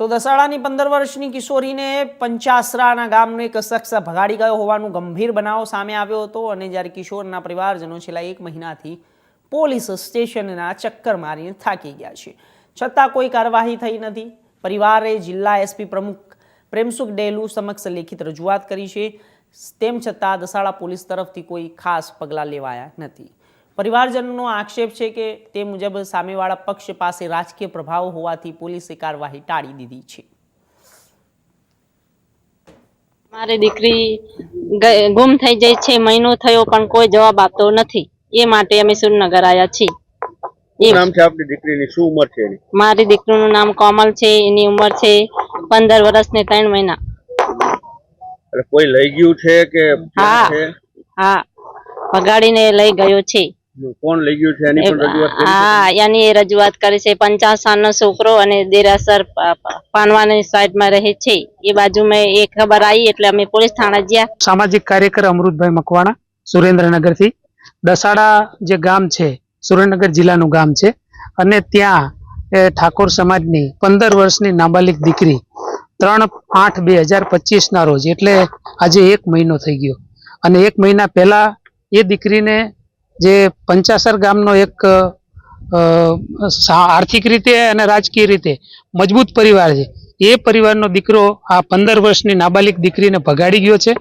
તો દસાડાની પંદર વર્ષની કિશોરીને પંચાસરાના ગામનો એક શખ્સ ભગાડી ગયો હોવાનું ગંભીર બનાવ સામે આવ્યો હતો અને જ્યારે કિશોરના પરિવારજનો છેલ્લા એક મહિનાથી પોલીસ સ્ટેશનના ચક્કર મારીને થાકી ગયા છે. છતાં કોઈ કાર્યવાહી થઈ નથી. પરિવારે જિલ્લા એસપી પ્રમુખ પ્રેમસુખ ડેલુ સમક્ષ લેખિત રજૂઆત કરી છે. તેમ છતાં દસાડા પોલીસ તરફથી કોઈ ખાસ પગલાં લેવાયા નથી. પરિવારજનોનો આક્ષેપ છે કે તે મુજબ સામેવાળા પક્ષ પાસે રાજકીય પ્રભાવ હોવાથી પોલીસે કાર્યવાહી ટાળી દીધી છે. મારી દીકરી ગુમ થઈ જાય છે મહિનો થયો પણ કોઈ જવાબ આપતો નથી. એ માટે અમે સુરનગર આવ્યા છીએ. નામ છે આપની દીકરીની? શું ઉંમર છે મારી દીકરીનું નામ કોમલ છે એની ઉંમર છે પંદર વર્ષ ને ત્રણ મહિના. કોઈ લઈ ગયું છે કે હા. હા. ભગાડીને લઈ ગયો છે. કોણ લઈ ગયું છે? એની પણ રજૂઆત કરી હા એની રજૂઆત કરી છે પંચાસ સાલનો છોકરો અને દેરાસર પાનવાની સાઈડમાં રહે છે. એ બાજુમાં એ ખબર આવી એટલે અમે પોલીસ થાણા ગયા. સામાજિક કાર્યકર અમૃતભાઈ મકવાણા સુરેન્દ્રનગરથી. દસાડા જે ગામ છે સુરેન્દ્રનગર જિલ્લાનું ગામ છે અને ત્યાં એ ઠાકોર સમાજની પંદર વર્ષની નાબાલિક દીકરી ત્રણ આઠ બે હજાર પચીસના રોજ એટલે આજે એક મહિનો થઈ ગયો. અને એક મહિના પહેલા એ દીકરીને જે પંચાસર ગામનો એક આર્થિક રીતે અને રાજકીય રીતે મજબૂત પરિવાર છે. એ પરિવારનો દીકરો આ પંદર વર્ષની નાબાલિક દીકરીને ભગાડી ગયો છે.